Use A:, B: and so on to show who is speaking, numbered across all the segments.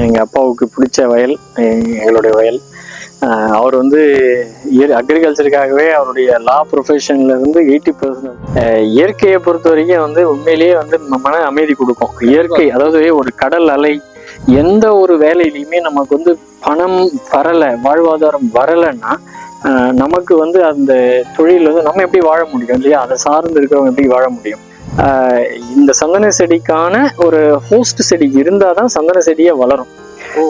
A: எங்கள் அப்பாவுக்கு பிடிச்ச வயல் எங்களுடைய வயல். அவர் வந்து அக்ரிகல்ச்சருக்காகவே அவருடைய லா ப்ரொஃபஷன்லேருந்து எயிட்டி பர்சன்ட் இயற்கையை பொறுத்த வரைக்கும் வந்து உண்மையிலேயே வந்து மன அமைதி கொடுக்கும். இயற்கை அதாவது ஒரு கடல் அலை எந்த ஒரு வேலையிலையுமே நமக்கு வந்து பணம் வரலை வாழ்வாதாரம் வரலைன்னா நமக்கு வந்து அந்த தொழில் வந்து நம்ம எப்படி வாழ முடியும் இல்லையா? அதை சார்ந்து இருக்கிறவங்க எப்படி வாழ முடியும்? இந்த சந்தன செடிக்கான ஒரு ஹோஸ்ட் செடி இருந்தால் தான் சந்தன செடியே வளரும்.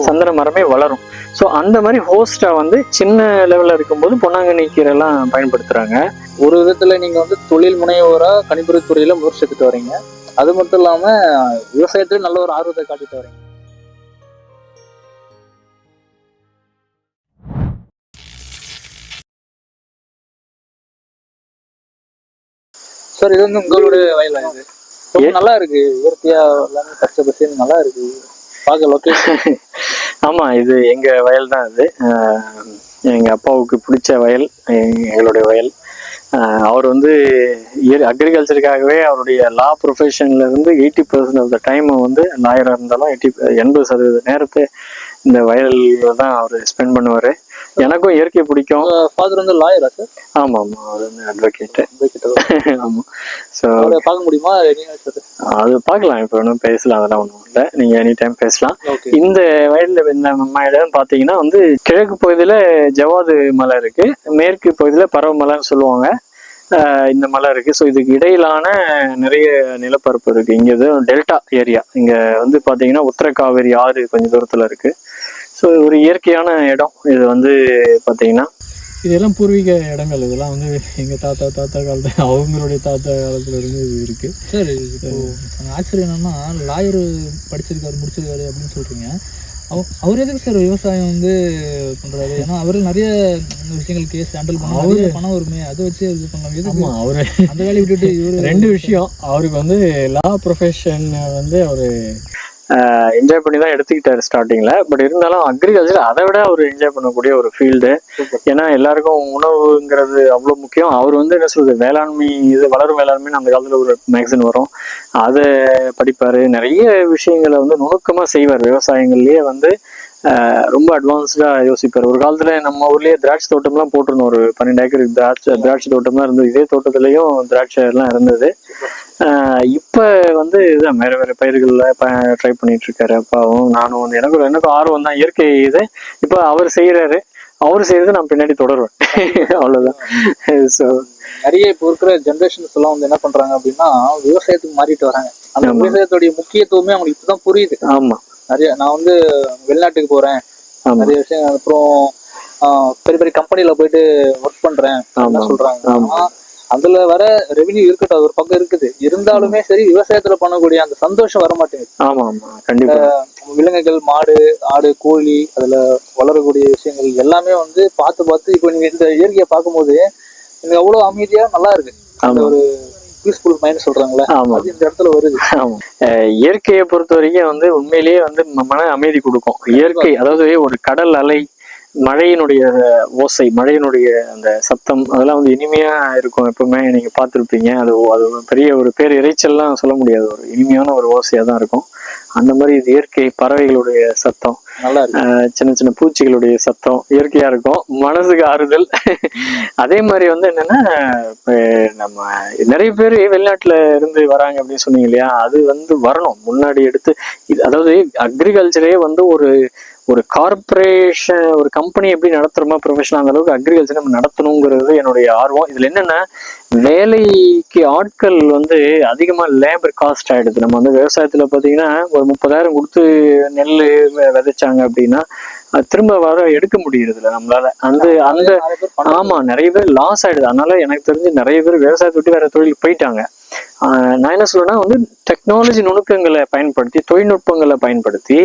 A: சந்தன மரமே வளரும். ஸோ அந்த மாதிரி ஹோஸ்டா வந்து சின்ன லெவல்ல இருக்கும்போது பொன்னாங்கண்ணி கீரைலாம் பயன்படுத்துறாங்க.
B: ஒரு விதத்துல நீங்க வந்து தொழில் முனைவோரா கணிப்பொறி துறையில முயற்சி எடுத்துட்டு வரீங்க. அது மட்டும் இல்லாம விவசாயத்துல நல்ல ஒரு ஆர்வத்தை காட்டிட்டு வரீங்க. சார் இது வந்து உங்களுடைய வயலா இது? ரொம்ப நல்லா இருக்கு. இயற்கையா எல்லாமே பச்சை பசேன்னு நல்லா இருக்கு. பார்க்க லொகேஷன்
A: ஆமா இது எங்க வயல் தான் இது எங்க அப்பாவுக்கு பிடிச்ச வயல் எங்க- எங்களுடைய வயல். அவர் வந்து அக்ரிகல்ச்சருக்காகவே அவருடைய லா ப்ரொஃபஷன்ல இருந்து eighty percent of the time வந்து லாயராக இருந்தாலும் எயிட்டி எண்பது சதவீத நேரத்தை இந்த வயலில் தான் அவர் ஸ்பெண்ட் பண்ணுவார். எனக்கும் இயற்கை பிடிக்கும்.
B: ஃபாதர் வந்து லாயரா சார்
A: ஆமா ஆமா. அவர் வந்து அட்வொகேட்டு
B: கிட்ட
A: ஆமா. ஸோ
B: பார்க்க முடியுமா?
A: அது பார்க்கலாம். இப்போ ஒன்றும் பேசலாம் அதெல்லாம் ஒன்றும் இல்லை. நீங்கள் எனி டைம் பேசலாம் இந்த வயலில் இந்த இடம் பார்த்தீங்கன்னா வந்து கிழக்கு பகுதியில் ஜவாது மலை இருக்கு. மேற்கு பகுதியில் பரவ மலைன்னு சொல்லுவாங்க. இந்த மலை இருக்கு. ஸோ இதுக்கு இடையிலான நிறைய நிலப்பரப்பு இருக்கு. இங்க இது டெல்டா ஏரியா. இங்க வந்து பார்த்தீங்கன்னா உத்தர காவேரி ஆறு கொஞ்சம் தூரத்தில் இருக்கு. ஸோ ஒரு இயற்கையான இடம். இது வந்து பார்த்தீங்கன்னா
C: இதெல்லாம் பூர்வீக இடங்கள். இதெல்லாம் வந்து எங்க தாத்தா தாத்தா காலத்துல அவங்களுடைய தாத்தா காலத்துல இருந்து இது இருக்கு.
B: சார் இப்போ அங்க ஆச்சரியம் என்னன்னா லாயர் படிச்சிருக்காரு முடிச்சிருக்காரு அப்படின்னு சொல்றீங்க. அவ- அவர் எதுக்கு சார் விவசாயம் வந்து பண்றாரு? ஏன்னா அவரு நிறைய விஷயங்கள் கேஸ் ஹேண்டில் பண்ணுவாரு
C: அவரு-
B: பணம் வருமே அதை வச்சு இது பண்ணலாம். எதுக்கு
C: அவரு
B: அந்த வேலையை விட்டுட்டு இவரு
C: ரெண்டு விஷயம். அவருக்கு வந்து லா ப்ரொஃபஷன் வந்து அவரு
A: என்ஜாய் பண்ணி தான் எடுத்துக்கிட்டாரு ஸ்டார்டிங்ல பட் இருந்தாலும் அக்ரிகல்ச்சர் அதை விட அவர் என்ஜாய் பண்ணக்கூடிய ஒரு ஃபீல்டு ஏன்னா எல்லாருக்கும் உணவுங்கிறது அவ்வளோ முக்கியம். அவர் வந்து என்ன சொல்றது வேளாண்மை இது வளரும் வேளாண்மைன்னு அந்த காலத்துல ஒரு மேக்சின் வரும். அதை படிப்பாரு. நிறைய விஷயங்களை வந்து நுணுக்கமா செய்வார். விவசாயங்கள்லயே வந்து ரொம்ப அட்வான்ஸ்டா யோசிப்பார். ஒரு காலத்துல நம்ம ஊர்லயே திராட்சை தோட்டம்லாம் போட்டிருந்தோம். ஒரு பன்னெண்டு ஏக்கர் திராட்சை திராட்சை தோட்டம்லாம் இருந்தது. இதே தோட்டத்துலயும் திராட்சை எல்லாம் இருந்தது. இப்ப வந்து இதுதான். வேற வேற பயிர்கள்ல ட்ரை பண்ணிட்டு இருக்காரு அப்பாவும் நானும் வந்து. எனக்கு எனக்கும் ஆர்வம் தான். இயற்கை இது. இப்போ அவர் செய்யறாரு அவர் செய்யறது நான் பின்னாடி தொடருவேன். அவ்வளவுதான். ஸோ
B: நிறைய இப்போ இருக்கிற ஜென்ரேஷன்ஸ் எல்லாம் வந்து என்ன பண்றாங்க அப்படின்னா விவசாயத்துக்கு மாறிட்டு வராங்க. அந்த. விவசாயத்துடைய முக்கியத்துவமே அவங்களுக்கு இப்பதான் புரியுது.
A: ஆமா.
B: நிறைய நான் வந்து வெளிநாட்டுக்கு போறேன். நிறைய விஷயம் அப்புறம் பெரிய பெரிய கம்பெனில போயிட்டு ஒர்க் பண்றேன் சொல்றாங்க. அதுல வர ரெவென்யூ இருக்கட்டும் அது ஒரு பக்கம் இருக்குது. இருந்தாலுமே சரி விவசாயத்துல பண்ணக்கூடிய அந்த சந்தோஷம் வர மாட்டேங்குது.
A: ஆமா ஆமா. கண்டிப்பா.
B: விலங்குகள் மாடு ஆடு கோழி அதுல வளரக்கூடிய விஷயங்கள் எல்லாமே வந்து பார்த்து பார்த்து இப்போ நீங்க இந்த இயற்கையை பார்க்கும்போது எனக்கு அவ்வளவு அமைதியா நல்லா இருக்கு. அந்த ஒரு பீஸ்ஃபுல் மைண்ட் சொல்றாங்களே
A: ஆமா.
B: இந்த இடத்துல வருது.
A: ஆமா. இயற்கையை பொறுத்த வரைக்கும் வந்து உண்மையிலேயே வந்து மன அமைதி கொடுக்கும். இயற்கை அதாவது ஒரு கடல் அலை மழையினுடைய ஓசை மழையினுடைய அந்த சத்தம் அதெல்லாம் வந்து இனிமையா இருக்கும் எப்பவுமே. நீங்க பார்த்துருப்பீங்க. அது அது பெரிய ஒரு பேர் இறைச்சல்லாம் சொல்ல முடியாது. ஒரு இனிமையான ஒரு ஓசையா தான் இருக்கும். அந்த மாதிரி இது இயற்கை பறவைகளுடைய சத்தம்
B: நல்லா
A: சின்ன சின்ன பூச்சிகளுடைய சத்தம் இயற்கையா இருக்கும். மனசுக்கு ஆறுதல். அதே மாதிரி வந்து என்னன்னா இப்ப நம்ம நிறைய பேர் வெளிநாட்டுல இருந்து வராங்க அப்படின்னு சொன்னீங்க இல்லையா? அது வந்து வரணும். முன்னாடி எடுத்து அதாவது அக்ரிகல்ச்சரே வந்து ஒரு ஒரு கார்ப்பரேஷன் ஒரு கம்பெனி எப்படி நடத்துறோமோ ப்ரொஃபஷனல் அந்த அளவுக்கு அக்ரிகல்ச்சர் நம்ம நடத்தணுங்கிறது என்னுடைய ஆர்வம். இதுல என்னன்னா வேலைக்கு ஆட்கள் வந்து அதிகமா லேபர் காஸ்ட் ஆயிடுது. நம்ம வந்து விவசாயத்துல பாத்தீங்கன்னா ஒரு முப்பதாயிரம் கொடுத்து நெல் விதைச்சாங்க அப்படின்னா திரும்ப வர எடுக்க முடியறது இல்ல நம்மளால. அந்த அந்த. ஆமா நிறைய பேர் லாஸ் ஆயிடுது. அதனால எனக்கு தெரிஞ்சு நிறைய பேர் விவசாயத்தை விட்டு வேற தொழிலுக்கு போயிட்டாங்க. நான் என்ன சொல்றேன்னா வந்து டெக்னாலஜி நுணுக்கங்களை பயன்படுத்தி தொழில்நுட்பங்களை பயன்படுத்தி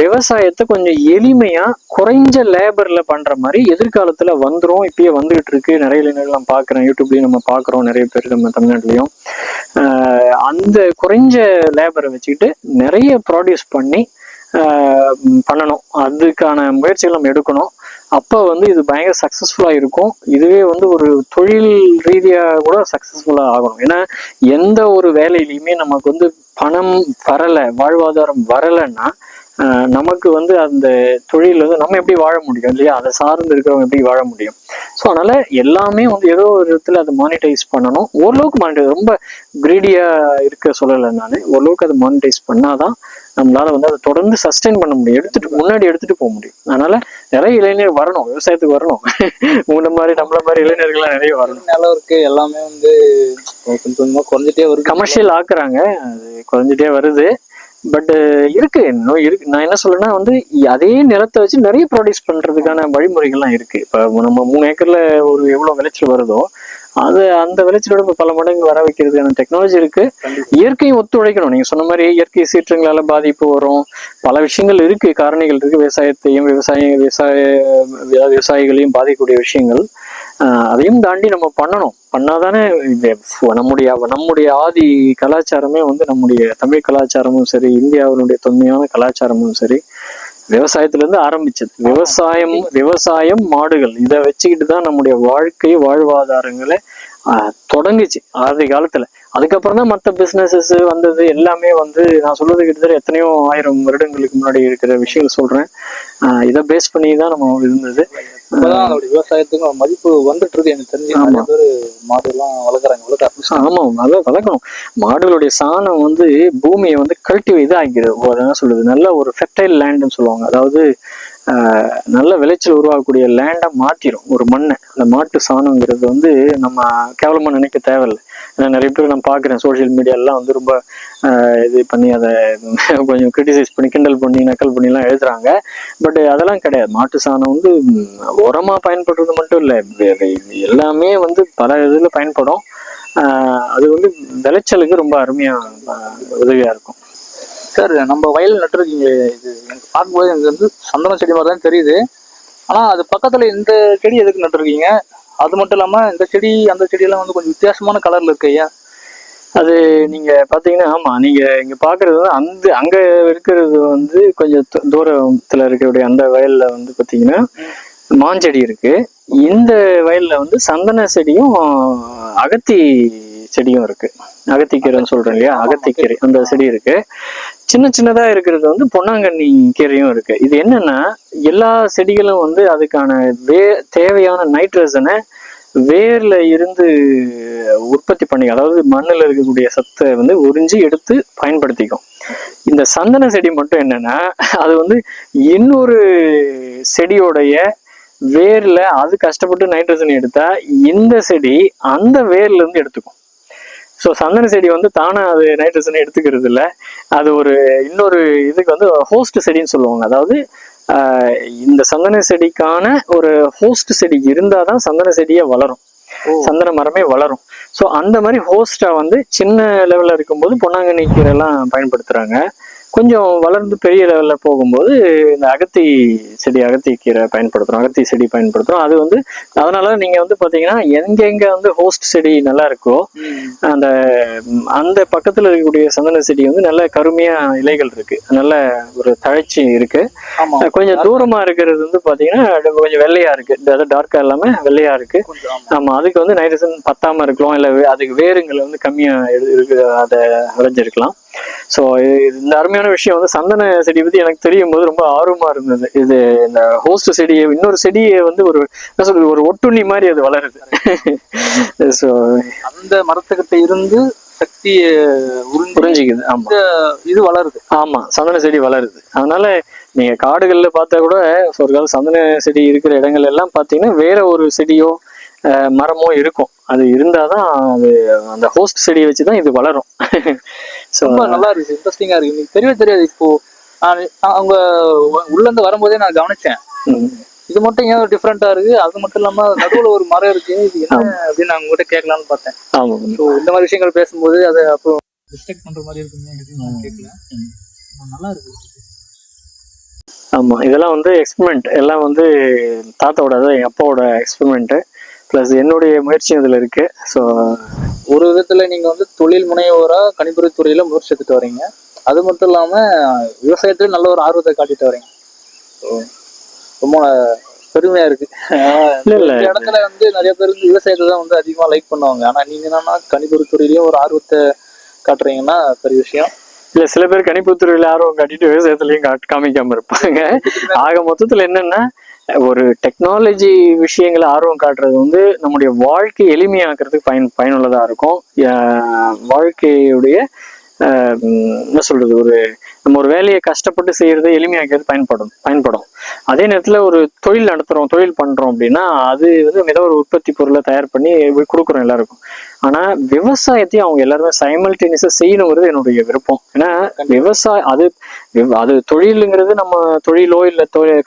A: விவசாயத்தை கொஞ்சம் எளிமையா குறைஞ்ச லேபர்ல பண்ற மாதிரி எதிர்காலத்துல வந்துடும் இப்பயே வந்துகிட்டு இருக்கு. நிறைய இளைஞர்கள் நான் பாக்குறேன் யூடியூப்லயும் நம்ம பாக்குறோம் நிறைய பேர் நம்ம தமிழ்நாட்டிலையும். அந்த குறைஞ்ச லேபரை வச்சுக்கிட்டு நிறைய ப்ராடியூஸ் பண்ணி பண்ணணும். அதுக்கான முயற்சிகள் நம்ம எடுக்கணும். அப்போ வந்து இது பயங்கர சக்ஸஸ்ஃபுல்லாக இருக்கும். இதுவே வந்து ஒரு தொழில் ரீதியாக கூட சக்ஸஸ்ஃபுல்லாக ஆகணும். ஏன்னா எந்த ஒரு வேலையிலையுமே நமக்கு வந்து பணம் வரலை வாழ்வாதாரம் வரலைன்னா நமக்கு வந்து அந்த தொழில் வந்து நம்ம எப்படி வாழ முடியும் இல்லையா? அதை சார்ந்து இருக்கிறவங்க எப்படி வாழ முடியும்? ஸோ அதனால எல்லாமே வந்து ஏதோ ஒரு விதத்தில் அதை மானிட்டைஸ் பண்ணணும். ஓரளவுக்கு மானிட்டைஸ் ரொம்ப கிரீடியாக இருக்க சொல்லலை நான். ஓரளவுக்கு அதை மானிட்டைஸ் பண்ணாதான் நம்மளால வந்து அதை தொடர்ந்து சஸ்டெயின் பண்ண முடியும். எடுத்துட்டு முன்னாடி எடுத்துட்டு போக முடியும். அதனால நிறைய இளைஞர் வரணும். விவசாயத்துக்கு வரணும். உங்களை மாதிரி நம்மள மாதிரி இளைஞர்கள்லாம் நிறைய வரணும்.
B: இருக்கு எல்லாமே வந்து கொஞ்சம் கொஞ்சமா குறைஞ்சிட்டே வருது.
A: கமர்ஷியல் ஆக்குறாங்க. அது குறைஞ்சிட்டே வருது. பட் இருக்கு. இன்னும் இருக்கு. நான் என்ன சொல்றேன்னா வந்து அதே நிலத்தை வச்சு நிறைய ப்ரொடியூஸ் பண்றதுக்கான வழிமுறைகள்லாம் இருக்கு. இப்போ நம்ம மூணு ஏக்கர்ல ஒரு எவ்வளவு விளைச்சல் வருதோ அது அந்த விளைச்சலோட இப்ப பல மடங்கு வர வைக்கிறதுக்கான டெக்னாலஜி இருக்கு. இயற்கையும் ஒத்துழைக்கணும். நீங்க சொன்ன மாதிரி இயற்கை சீற்றங்களால பாதிப்பு வரும். பல விஷயங்கள் இருக்கு. காரணிகள் இருக்கு. விவசாயத்தையும் விவசாய விவசாய விவ- விவசாயிகளையும் பாதிக்கக்கூடிய விஷயங்கள். அதையும் தாண்டி நம்ம பண்ணணும். பண்ணாதானே நம்முடைய நம்முடைய ஆதி கலாச்சாரமே வந்து நம்முடைய தமிழ் கலாச்சாரமும் சரி இந்தியாவினுடைய தொன்மையான கலாச்சாரமும் சரி விவசாயத்திலேருந்து ஆரம்பிச்சது. விவசாயம் விவசாயம் மாடுகள். இதை வச்சுக்கிட்டு தான் நம்முடைய வாழ்க்கை வாழ்வாதாரங்களை தொடங்குச்சு. ஆதி காலத்தில். அதுக்கப்புறம் தான் மற்ற பிசினஸஸ் வந்தது. எல்லாமே வந்து நான் சொல்றது கிட்டத்தட்ட எத்தனையோ ஆயிரம் வருடங்களுக்கு முன்னாடி இருக்கிற விஷயங்கள் சொல்றேன். இதை பேஸ் பண்ணி தான் நம்ம இருந்தது.
B: இப்பதான் அதோட விவசாயத்துக்கு ஒரு மதிப்பு வந்துட்டு இருக்கு எனக்கு தெரிஞ்சு.
A: ஆமா.
B: மாடு எல்லாம் வளர்க்குறாங்க.
A: ஆமாம் அதை வளர்க்கணும். மாடுகளுடைய சாணம் வந்து பூமியை வந்து கல்டிவே இதாகிறது ஓ, அது என்ன சொல்றது? நல்ல ஒரு ஃபெர்டைல் லேண்டுன்னு சொல்லுவாங்க. அதாவது நல்ல விளைச்சல் உருவாகக்கூடிய லேண்டை மாற்றிடும் ஒரு மண்ணை. அந்த மாட்டு சாணங்கிறது வந்து நம்ம கேவலமாக நினைக்க தேவையில்லை. ஏன்னா நிறைய பேர் நான் பார்க்குறேன் சோஷியல் மீடியாலாம் வந்து ரொம்ப இது பண்ணி அதை கொஞ்சம் கிரிட்டிசைஸ் பண்ணி கிண்டல் பண்ணி நக்கல் பண்ணிலாம் எழுதுறாங்க. பட் அதெல்லாம் கிடையாது. மாட்டு சாணம் வந்து உரமாக பயன்படுறது மட்டும் இல்லை. எல்லாமே வந்து பல இதில் பயன்படும். அது வந்து விளைச்சலுக்கு ரொம்ப அருமையாக உதவியாக இருக்கும்.
B: சார் நம்ம வயல் நட்டுருக்கீங்க இது எனக்கு பார்க்கும்போது எனக்கு வந்து சந்தன செடி மாதிரி தான் தெரியுது. ஆனா அது பக்கத்துல இந்த செடி எதுக்கு நட்டுருக்கீங்க? அது மட்டும் இல்லாம இந்த செடி அந்த செடியெல்லாம் வந்து கொஞ்சம் வித்தியாசமான கலர்ல இருக்கு ஐயா
A: அது நீங்க பாத்தீங்கன்னா ஆமா நீங்க இங்க பாக்குறது வந்து அந்த அங்க இருக்கிறது வந்து கொஞ்சம் தூரத்துல இருக்கக்கூடிய அந்த வயல்ல வந்து பாத்தீங்கன்னா மாஞ்செடி இருக்கு. இந்த வயல்ல வந்து சந்தன செடியும் அகத்தி செடியும் இருக்கு. அகத்திக்கீரைன்னு சொல்றோம் இல்லையா? அகத்திக்கீரை அந்த செடி இருக்கு. சின்ன சின்னதா இருக்கிறது வந்து பொன்னாங்கண்ணி கீரையும் இருக்கு. இது என்னன்னா எல்லா செடிகளும் வந்து அதுக்கான வே தேவையான நைட்ரஜனை வேர்ல இருந்து உற்பத்தி பண்ணி அதாவது மண்ணில் இருக்கக்கூடிய சத்தை வந்து உறிஞ்சி எடுத்து பயன்படுத்திக்கும். இந்த சந்தன செடி மட்டும் என்னன்னா அது வந்து இன்னொரு செடியோடைய வேர்ல அது கஷ்டப்பட்டு நைட்ரஜன் எடுத்தா இந்த செடி அந்த வேர்ல இருந்து எடுத்துக்கும். ஸோ சந்தன செடி வந்து தானா அது நைட்ரஜனை எடுத்துக்கிறது இல்ல. அது ஒரு இன்னொரு இதுக்கு வந்து ஹோஸ்ட் செடின்னு சொல்லுவாங்க. அதாவது இந்த சந்தன செடிக்கான ஒரு ஹோஸ்ட் செடி இருந்தாதான் சந்தன செடியே வளரும். சந்தன மரமே வளரும். ஸோ அந்த மாதிரி ஹோஸ்டா வந்து சின்ன லெவல்ல இருக்கும்போது பொன்னாங்கண்ணி கீரை எல்லாம் பயன்படுத்துறாங்க. கொஞ்சம் வளர்ந்து பெரிய லெவல்ல போகும்போது இந்த அகத்தி செடி அகத்தி கீரை பயன்படுத்துறோம். அகத்தி செடி பயன்படுத்துறோம். அது வந்து அதனால நீங்க வந்து பாத்தீங்கன்னா எங்கெங்க வந்து ஹோஸ்ட் செடி நல்லா இருக்கோ அந்த அந்த பக்கத்துல இருக்கக்கூடிய சந்தன செடி வந்து நல்ல கருமையா இலைகள் இருக்கு. நல்ல ஒரு தழைச்சி இருக்கு.
B: ஆமா.
A: அஹ் கொஞ்சம் தூரமா இருக்கிறது வந்து பாத்தீங்கன்னா அது கொஞ்சம் வெள்ளையா இருக்கு. அதாவது டார்க்கா இல்லாம வெள்ளையா இருக்கு.
B: கொஞ்சம் ஆமா.
A: ஆமா அதுக்கு வந்து நைட்ரஜன் பத்தாம இருக்கலாம். இல்ல அதுக்கு வேருங்கள் வந்து கம்மியா இரு- இருக்கு அதை விளைஞ்சிருக்கலாம். ஸோ இந்த அருமையான விஷயம் வந்து சந்தன செடி பத்தி எனக்கு தெரியும் போது ரொம்ப ஆர்வமா இருந்தது. இது இந்த ஹோஸ்ட் செடியை இன்னொரு செடியை வந்து ஒரு என்ன சொல்றது ஒரு ஒட்டுண்ணி மாதிரி அது வளருது. ஸோ
B: அந்த மரத்துக்கிட்ட இருந்து சக்தியை
A: புரிஞ்சுக்குது ஆமா.
B: இது வளருது.
A: ஆமா சந்தன செடி வளருது. அதனால நீங்க காடுகள்ல பார்த்தா கூட ஒரு காலம் சந்தன செடி இருக்கிற இடங்கள் எல்லாம் பார்த்தீங்கன்னா வேற ஒரு செடியோ மரமோ இருக்கும். அது இருந்தாதான் அது அந்த ஹோஸ்ட் செடியை வச்சு தான் இது வளரும். ஸோ
B: ரொம்ப நல்லா இருக்கு இன்ட்ரெஸ்டிங்கா இருக்கு. எனக்கு தெரியவே தெரியாது. இப்போ அவங்க உள்ள இருந்து வரும்போதே நான் கவனிச்சேன். இது மட்டும் ஏன் டிஃப்ரெண்டா இருக்கு? அது மட்டும் இல்லாம நடுவுல ஒரு மரம் இருக்கு. இது என்ன அப்படின்னு நான் உங்ககிட்ட கேட்கலாம்னு பார்த்தேன்.
A: ஆமா.
B: ஸோ இந்த மாதிரி விஷயங்கள் பேசும்போது அதை அப்போ டிஸ்ட்ரக்ட் பண்ற மாதிரி இருக்குமே நான் கேட்கல. நல்லா இருக்கு.
A: ஆமா. இதெல்லாம் வந்து எக்ஸ்பெரிமெண்ட் எல்லாம் வந்து தாத்தாவோட அதாவது எங்க அப்பாவோட எக்ஸ்பெரிமெண்ட் ப்ளஸ் என்னுடைய முயற்சி இதுல இருக்கு. ஸோ
B: ஒரு விதத்துல நீங்க வந்து தொழில் முனைவோரா கணிப்பொறி துறையில முயற்சி எடுத்துட்டு வரீங்க அது மட்டும் இல்லாம விவசாயத்துல நல்ல ஒரு ஆர்வத்தை காட்டிட்டு வரீங்க ரொம்ப பெருமையா இருக்கு. இடத்துல வந்து நிறைய பேர் வந்து விவசாயத்தை தான் வந்து அதிகமா லைக் பண்ணுவாங்க. ஆனா நீங்க என்னன்னா கணிப்பொறி துறையிலயும் ஒரு ஆர்வத்தை காட்டுறீங்கன்னா பெரிய விஷயம்.
A: இல்ல சில பேர் கணிப்புத்துறையில ஆர்வம் காட்டிட்டு விவசாயத்துலயும் காமிக்காம இருப்பாங்க. ஆக மொத்தத்துல என்னன்னா ஒரு டெக்னாலஜி விஷயங்களை ஆர்வம் காட்டுறது வந்து நம்முடைய வாழ்க்கை எளிமையாக்குறதுக்கு பயன் பயனுள்ளதாக இருக்கும். வாழ்க்கையுடைய என்ன சொல்றது ஒரு நம்ம ஒரு வேலையை கஷ்டப்பட்டு செய்யறது எளிமையாக்கிறது பயன்படும் பயன்படும். அதே நேரத்தில் ஒரு தொழில் நடத்துகிறோம் தொழில் பண்ணுறோம் அப்படின்னா அது வந்து ஏதோ ஒரு உற்பத்தி பொருளை தயார் பண்ணி கொடுக்குறோம் எல்லாருக்கும். ஆனால் விவசாயத்தையும் அவங்க எல்லாருமே சைமல்டேனியஸாக செய்யணுங்கிறது என்னுடைய விருப்பம். ஏன்னா விவசாயம் அது அது தொழிலுங்கிறது நம்ம தொழிலோ இல்ல தொழில்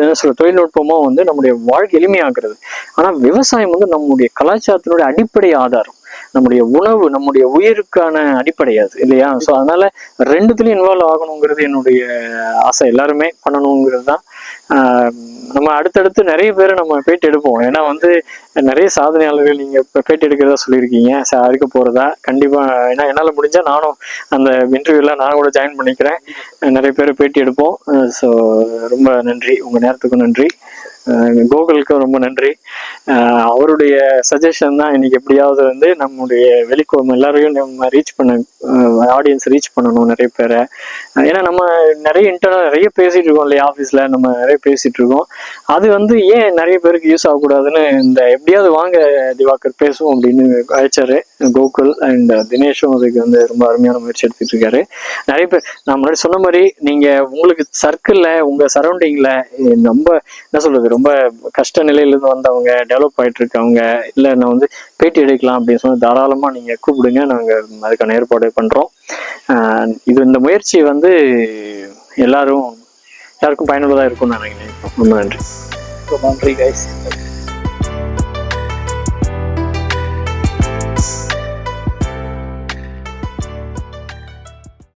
A: என்ன தொழில்நுட்பமோ வந்து நம்முடைய வாழ்க்கை எளிமையாகிறது ஆனா விவசாயம் வந்து நம்முடைய கலாச்சாரத்தினுடைய அடிப்படை ஆதாரம். நம்முடைய உணவு நம்முடைய உயிருக்கான அடிப்படை அது இல்லையா? ஸோ அதனால ரெண்டுத்துலயும் இன்வால்வ் ஆகணுங்கிறது என்னுடைய ஆசை. எல்லாருமே பண்ணணுங்கிறது தான் நம்ம அடுத்தடுத்து நிறைய பேரை நம்ம பேட்டி எடுப்போம். ஏன்னா வந்து நிறைய சாதனையாளர்கள் நீங்க இப்போ பேட்டி எடுக்கிறதா சொல்லியிருக்கீங்க. ச- போகிறதா போறதா கண்டிப்பா ஏன்னா என்னால் முடிஞ்சா நானும் அந்த இன்டர்வியூலாம் நான் கூட ஜாயின் பண்ணிக்கிறேன். நிறைய பேர் பேட்டி எடுப்போம். ஸோ ரொம்ப நன்றி. உங்க நேரத்துக்கும் நன்றி. அஹ் ரொம்ப நன்றி. அவருடைய சஜஷன் தான் இன்னைக்கு எப்படியாவது வந்து நம்முடைய வெளிக்கோம் எல்லாரையும் நம்ம ரீச் பண்ண ஆடியன்ஸ் ரீச் பண்ணணும் நிறைய பேரை. ஏன்னா நம்ம நிறைய இன்டர்னல் நிறைய பேசிட்டு இருக்கோம் இல்லையா ஆஃபீஸில் நம்ம நிறைய பேசிட்டு இருக்கோம். அது வந்து ஏன் நிறைய பேருக்கு யூஸ் ஆகக்கூடாதுன்னு இந்த எப்படியாவது வாங்க திவாகர் பேசுவோம் அப்படின்னு அழைச்சாரு கோகுல் அண்ட் தினேஷும். அதுக்கு வந்து ரொம்ப அருமையான முயற்சி எடுத்துட்டு இருக்காரு. நிறைய பேர் நான் முன்னாடி சொன்ன மாதிரி நீங்க உங்களுக்கு சர்க்கிள்ல உங்க சரௌண்டிங்ல ரொம்ப என்ன சொல்றது ரொம்ப கஷ்ட நிலையிலேருந்து வந்தவங்க டெவலப் ஆகிட்டு இருக்கவங்க இல்லை நான் வந்து பேட்டி எடுக்கலாம் அப்படின்னு சொல்லி தாராளமாக நீங்கள் கூப்பிடுங்க நாங்கள் அதுக்கான ஏற்பாடு பண்ணுறோம் இது இந்த முயற்சி வந்து எல்லாரும் எல்லாருக்கும் பயனுள்ளதாக இருக்கும்னு நான் நினைக்கிறேன். ரொம்ப நன்றி.
B: ரொம்ப நன்றி கைஸ்